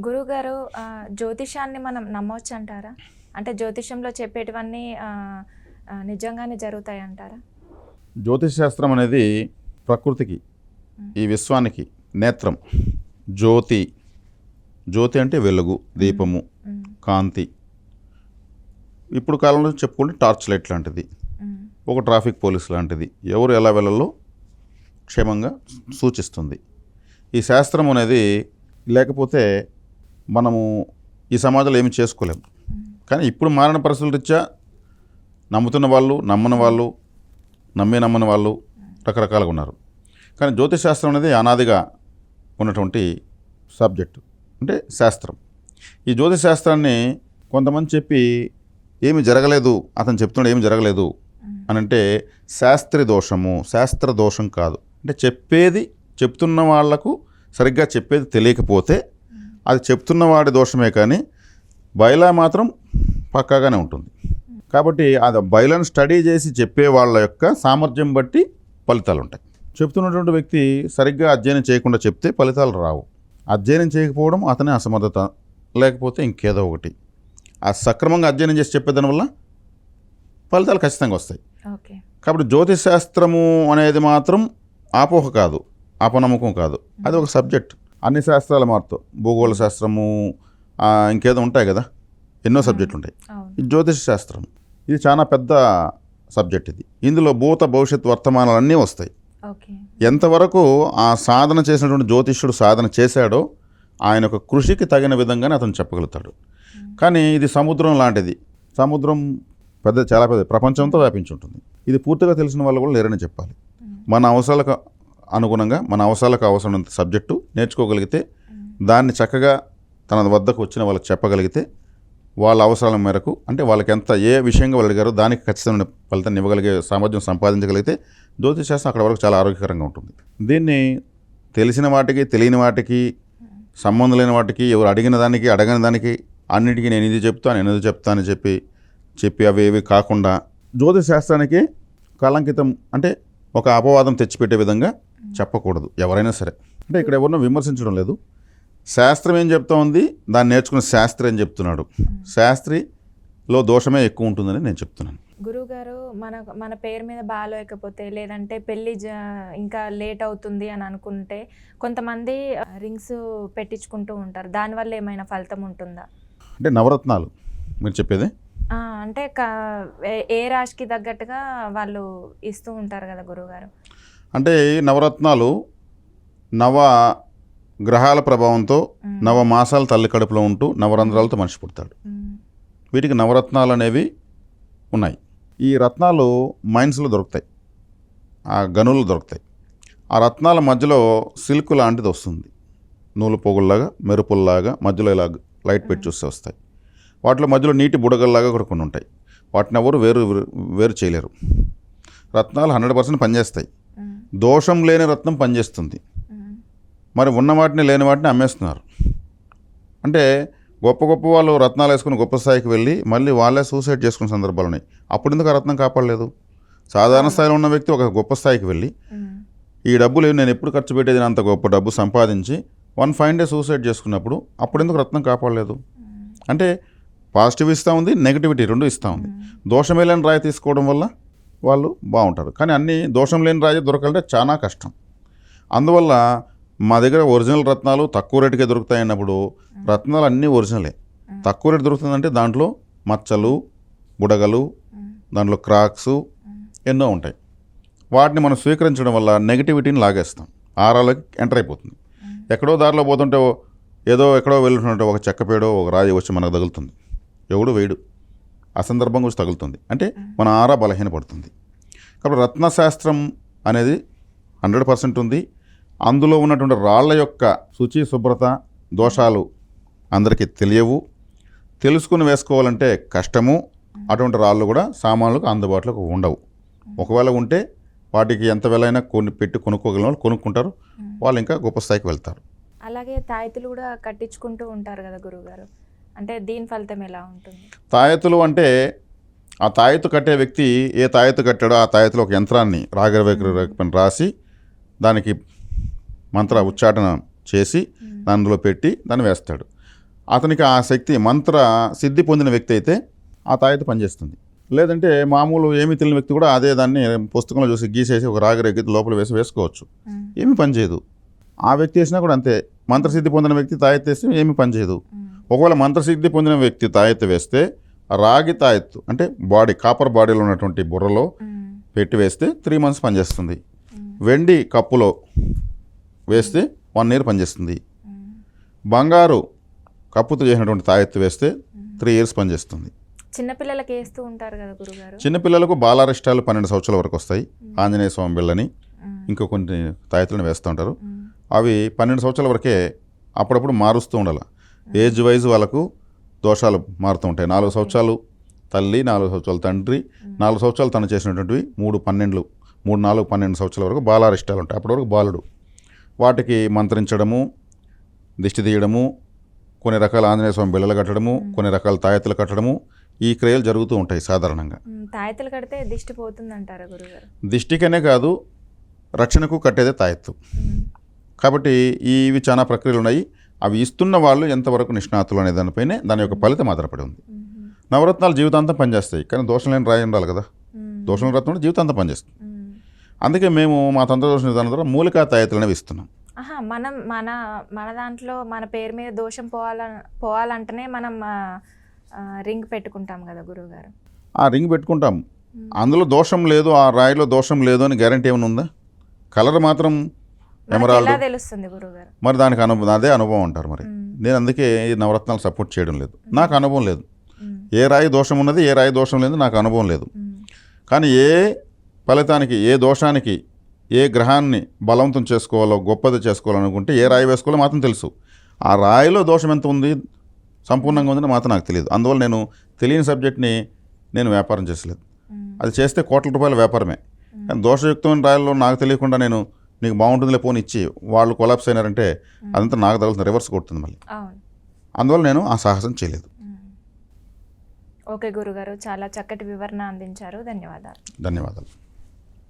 గురుగారు జ్యోతిషాన్ని మనం నమ్మొచ్చు అంటారా అంటే జ్యోతిషంలో చెప్పేటివన్నీ నిజంగానే జరుగుతాయి అంటారా జ్యోతిష్ శాస్త్రం అనేది ప్రకృతికి ఈ విశ్వానికి నేత్రం. జ్యోతి జ్యోతి అంటే వెలుగు దీపము కాంతి. ఇప్పుడు కాలంలో చెప్పుకుంటే టార్చ్ లైట్ లాంటిది. ఒక ట్రాఫిక్ పోలీస్ లాంటిది. ఎవరు ఎలా వెళ్ళాలో క్షేమంగా సూచిస్తుంది. ఈ శాస్త్రం అనేది లేకపోతే మనము ఈ సమాజంలో ఏమి చేసుకోలేము కానీ ఇప్పుడు మారిన పరిస్థితుల రీత్యా నమ్ముతున్న వాళ్ళు నమ్మని వాళ్ళు నమ్మే నమ్మని వాళ్ళు రకరకాలుగా ఉన్నారు. కానీ జ్యోతిశాస్త్రం అనేది అనాదిగా ఉన్నటువంటి సబ్జెక్టు అంటే శాస్త్రం. ఈ జ్యోతిష్ శాస్త్రాన్ని కొంతమంది చెప్పి ఏమి జరగలేదు అతను చెప్తున్నాడు ఏమి జరగలేదు అని అంటే శాస్త్రి దోషము శాస్త్ర దోషం కాదు. అంటే చెప్పేది చెప్తున్న వాళ్ళకు సరిగ్గా చెప్పేది తెలియకపోతే అది చెప్తున్న వాడి దోషమే కానీ బయలా మాత్రం పక్కాగానే ఉంటుంది. కాబట్టి అది బయలను స్టడీ చేసి చెప్పే వాళ్ళ యొక్క సామర్థ్యం బట్టి ఫలితాలు ఉంటాయి. చెప్తున్నటువంటి వ్యక్తి సరిగ్గా అధ్యయనం చేయకుండా చెప్తే ఫలితాలు రావు. అధ్యయనం చేయకపోవడం అతని అసమర్థత లేకపోతే ఇంకేదో ఒకటి. ఆ సక్రమంగా అధ్యయనం చేసి చెప్పేదాని వల్ల ఫలితాలు ఖచ్చితంగా వస్తాయి. కాబట్టి జ్యోతిష్ శాస్త్రము అనేది మాత్రం ఆపోహ కాదు అపనమ్మకం కాదు. అది ఒక సబ్జెక్ట్. అన్ని శాస్త్రాలు మారుతూ భూగోళ శాస్త్రము ఇంకేదో ఉంటాయి కదా. ఎన్నో సబ్జెక్టులు ఉంటాయి జ్యోతిష శాస్త్రం. ఇది చాలా పెద్ద సబ్జెక్ట్ ఇది. ఇందులో భూత భవిష్యత్ వర్తమానాలు అన్నీ వస్తాయి. ఎంతవరకు ఆ సాధన చేసినటువంటి జ్యోతిష్యుడు సాధన చేశాడో ఆయన యొక్క కృషికి తగిన విధంగానే అతను చెప్పగలుగుతాడు. కానీ ఇది సముద్రం లాంటిది. సముద్రం పెద్ద చాలా పెద్ద ప్రపంచంతో వ్యాపించి ఉంటుంది. ఇది పూర్తిగా తెలిసిన వాళ్ళు కూడా లేరని చెప్పాలి. మన అవసరాలకు అనుగుణంగా మన అవసరాలకు అవసరమైనంత సబ్జెక్టు నేర్చుకోగలిగితే దాన్ని చక్కగా తన వద్దకు వచ్చిన వాళ్ళకి చెప్పగలిగితే వాళ్ళ అవసరాల మేరకు అంటే వాళ్ళకి ఎంత ఏ విషయంగా వాళ్ళు అడిగారో దానికి ఖచ్చితమైన ఫలితాన్ని ఇవ్వగలిగే సామర్థ్యం సంపాదించగలిగితే జ్యోతిశాస్త్రం అక్కడ వరకు చాలా ఆరోగ్యకరంగా ఉంటుంది. దీన్ని తెలిసిన వాటికి తెలియని వాటికి సంబంధం లేని వాటికి ఎవరు అడిగిన దానికి అడగని దానికి అన్నిటికీ నేను ఇది చెప్తాను నేను ఇది చెప్తానని చెప్పి చెప్పి అవి ఏవి కాకుండా జ్యోతిష్ శాస్త్రానికి కళంకితం అంటే ఒక అపవాదం తెచ్చిపెట్టే విధంగా చెప్పకూడదు ఎవరైనా సరే. అంటే ఇక్కడ ఎవరినో విమర్శించడం లేదు. శాస్త్రం ఏం చెప్తా ఉంది? దాన్ని నేర్చుకున్న శాస్త్రి ఏం చెప్తున్నాడు. శాస్త్రిలో దోషమే ఎక్కువ ఉంటుందని నేను చెప్తున్నాను. గురుగారు మన మన పేరు మీద బాగాలేకపోతే లేదంటే పెళ్ళి జ ఇంకా లేట్ అవుతుంది అని అనుకుంటే కొంతమంది రింగ్స్ పెట్టించుకుంటూ ఉంటారు. దానివల్ల ఏమైనా ఫలితం ఉంటుందా? అంటే నవరత్నాలు మీరు చెప్పేది? అంటే ఏ- రాశికి తగ్గట్టుగా వాళ్ళు ఇస్తూ ఉంటారు కదా గురుగారు అంటే ఈ నవరత్నాలు నవ గ్రహాల ప్రభావంతో. నవ మాసాలు తల్లి కడుపులో ఉంటూ నవరంధ్రాలతో మనిషి పుడతాడు. వీటికి నవరత్నాలు అనేవి ఉన్నాయి. ఈ రత్నాలు మైన్స్లో దొరుకుతాయి. ఆ గనులు దొరుకుతాయి. ఆ రత్నాల మధ్యలో సిల్క్ లాంటిది వస్తుంది. నూలు పోగుల్లాగా మెరుపుల్లాగా మధ్యలో ఇలా లైట్ పెట్టి చూస్తే వస్తాయి. వాటిలో మధ్యలో నీటి బుడగల్లాగా కూడా కొన్ని ఉంటాయి. వాటిని ఎవరు వేరు వేరు చేయలేరు. రత్నాలు హండ్రెడ్ పర్సెంట్ పనిచేస్తాయి. దోషం లేని రత్నం పనిచేస్తుంది. మరి ఉన్న వాటిని లేని వాటిని అమ్మేస్తున్నారు. అంటే గొప్ప గొప్ప వాళ్ళు రత్నాలు వేసుకుని గొప్ప స్థాయికి వెళ్ళి మళ్ళీ వాళ్ళే సూసైడ్ చేసుకునే సందర్భాలు ఉన్నాయి. అప్పుడు ఎందుకు ఆ రత్నం కాపాడలేదు? సాధారణ స్థాయిలో ఉన్న వ్యక్తి ఒక గొప్ప స్థాయికి వెళ్ళి. ఈ డబ్బులు నేను ఎప్పుడు ఖర్చు పెట్టేది అంత గొప్ప డబ్బు సంపాదించి వన్ ఫైవ్ డే సూసైడ్ చేసుకున్నప్పుడు అప్పుడు ఎందుకు రత్నం కాపాడలేదు? అంటే పాజిటివ్ ఇస్తూ ఉంది నెగిటివిటీ రెండు ఇస్తూ ఉంది. దోషం లేని రాయి తీసుకోవడం వల్ల వాళ్ళు బాగుంటారు. కానీ అన్ని దోషం లేని రాయి దొరకాలంటే చాలా కష్టం. అందువల్ల మా దగ్గర ఒరిజినల్ రత్నాలు తక్కువ రేటుకే దొరుకుతాయి అన్నప్పుడు రత్నాలు అన్నీ ఒరిజినలే తక్కువ రేటు దొరుకుతుందంటే దాంట్లో మచ్చలు బుడగలు. దాంట్లో క్రాక్స్ ఎన్నో ఉంటాయి. వాటిని మనం స్వీకరించడం వల్ల నెగిటివిటీని లాగేస్తాం. ఆరాలోకి ఎంటర్ అయిపోతుంది. ఎక్కడో దారిలో పోతుంటే ఏదో ఎక్కడో వెళ్తుంటే ఒక చెక్కపేడో ఒక రాయి వచ్చి మనకు తగులుతుంది. ఎవడు వేయడు అసందర్భంగా వచ్చి తగులుతుంది. అంటే మన ఆరా బలహీనపడుతుంది. కాబట్టి రత్నశాస్త్రం అనేది హండ్రెడ్ పర్సెంట్ ఉంది. అందులో ఉన్నటువంటి రాళ్ళ యొక్క శుచి శుభ్రత దోషాలు అందరికీ తెలియవు. తెలుసుకుని వేసుకోవాలంటే కష్టము. అటువంటి రాళ్ళు కూడా సామాన్లకు అందుబాటులోకి ఉండవు. ఒకవేళ ఉంటే వాటికి ఎంత వెలైనా కొని పెట్టి కొనుక్కోగలిగిన వాళ్ళు కొనుక్కుంటారు. వాళ్ళు ఇంకా గొప్ప స్థాయికి వెళ్తారు. అలాగే తాయతులు కూడా కట్టించుకుంటూ ఉంటారు కదా గురుగారు అంటే దీని ఫలితం ఎలా ఉంటుంది? తాయెత్తులు అంటే ఆ తాయెత్తు కట్టే వ్యక్తి ఏ తాయెత్తు కట్టాడో ఆ తాయెత్తులో ఒక యంత్రాన్ని రాగరవేకరపైన రాసి దానికి మంత్ర ఉచ్చాటన చేసి అందులో పెట్టి దాన్ని వేస్తాడు. అతనికి ఆ శక్తి మంత్ర సిద్ధి పొందిన వ్యక్తి అయితే ఆ తాయెత్తు పనిచేస్తుంది. లేదంటే మామూలు ఏమీ తెలియని వ్యక్తి కూడా అదే దాన్ని పుస్తకంలో చూసి గీసేసి ఒక రాగరేకి లోపల వేసి వేసుకోవచ్చు. ఏమీ పనిచేయదు. ఆ వ్యక్తి వేసినా కూడా అంతే. మంత్రసిద్ధి పొందిన వ్యక్తి తాయెత్తు వేస్తే ఏమీ పనిచేయదు. ఒకవేళ మంత్రసిద్ధి పొందిన వ్యక్తి తాయెత్తు వేస్తే రాగి తాయెత్తు అంటే బాడీ కాపర్ బాడీలో ఉన్నటువంటి బుర్రలో పెట్టి వేస్తే త్రీ మంత్స్ పనిచేస్తుంది. వెండి కప్పులో వేస్తే వన్ ఇయర్ పనిచేస్తుంది. బంగారు కప్పుతో చేసినటువంటి తాయెత్తు వేస్తే త్రీ ఇయర్స్ పనిచేస్తుంది. చిన్నపిల్లలకి వేస్తూ ఉంటారు కదా గురుగారు? చిన్నపిల్లలకు బాలారిష్టాలు పన్నెండు సంవత్సరాల వరకు వస్తాయి. ఆంజనేయ స్వామి బిళ్ళని ఇంకా కొన్ని తాయెత్తులను వేస్తూ ఉంటారు. అవి పన్నెండు సంవత్సరాల వరకే అప్పుడప్పుడు మారుస్తూ ఉండాలి. ఏజ్ వైజ్ వాళ్ళకు దోషాలు మారుతూ ఉంటాయి. నాలుగు సంవత్సరాలు తల్లి నాలుగు సంవత్సరాలు తండ్రి నాలుగు సంవత్సరాలు తను చేసినటువంటివి మూడు పన్నెండులు మూడు నాలుగు పన్నెండు సంవత్సరాల వరకు బాలారిష్టాలు ఉంటాయి. అప్పటి వరకు బాలుడు. వాటికి మంత్రించడము దిష్టి తీయడము కొన్ని రకాల ఆంజనేయ స్వామి బిళ్ళలు కట్టడము కొన్ని రకాల తాయెత్తులు కట్టడము ఈ క్రియలు జరుగుతూ ఉంటాయి సాధారణంగా. తాయెత్తులు కడితే దిష్టి పోతుంది అంటారా గురుగారు? దిష్టికనే కాదు రక్షణకు కట్టేదే తాయెత్తు. కాబట్టి ఇవి చాలా ప్రక్రియలు ఉన్నాయి. అవి ఇస్తున్న వాళ్ళు ఎంతవరకు నిష్ణాతులు అనే దానిపైనే దాని యొక్క ఫలితం ఆధారపడి ఉంది. నవరత్నాలు జీవితాంతం పనిచేస్తాయి కానీ దోషం లేని రాయి ఉండాలి కదా. దోషం లేని రత్నం జీవితాంతం పనిచేస్తుంది. అందుకే మేము మా తంత్రదోష విధానం ద్వారా మూలికా తాయెత్తులు అనేవి ఇస్తున్నాం. ఆహా మనం మన మన దాంట్లో మన పేరు మీద దోషం పోవాల పోవాలంటేనే మనం రింగ్ పెట్టుకుంటాం కదా గురువుగారు. ఆ రింగ్ పెట్టుకుంటాం. అందులో దోషం లేదు ఆ రాయిలో దోషం లేదు అని గ్యారంటీ ఏమైనా ఉందా? కలర్ మాత్రం ఎమరాల్డ్ తెలుస్తుంది మరి దానికి అనుభవం అదే అనుభవం అంటారు మరి. నేను అందుకే ఈ నవరత్నాలు సపోర్ట్ చేయడం లేదు. నాకు అనుభవం లేదు. ఏ రాయి దోషం ఉన్నది ఏ రాయి దోషం లేదు నాకు అనుభవం లేదు. కానీ ఏ ఫలితానికి ఏ దోషానికి ఏ గ్రహాన్ని బలవంతం చేసుకోవాలో గొప్పది చేసుకోవాలనుకుంటే ఏ రాయి వేసుకోవాలో మాత్రం తెలుసు. ఆ రాయిలో దోషం ఎంత ఉంది సంపూర్ణంగా ఉందని మాత్రం నాకు తెలియదు. అందువల్ల నేను తెలియని సబ్జెక్ట్ని నేను వ్యాపారం చేసలేదు. అది చేస్తే కోట్ల రూపాయల వ్యాపారమే. కానీ దోషయుక్తమైన రాయల్లో నాకు తెలియకుండా నేను నీకు బాగుంటుందిలే పోని ఇచ్చి వాళ్ళు కొలాప్స్ అయినారంటే అదంతా నాకు తగులుతుంది రివర్స్ కొడుతుంది మళ్ళీ. అందువల్ల నేను ఆ సాహసం చేయలేదు. ఓకే గురుగారు చాలా చక్కటి వివరణ అందించారు. ధన్యవాదాలు. ధన్యవాదాలు.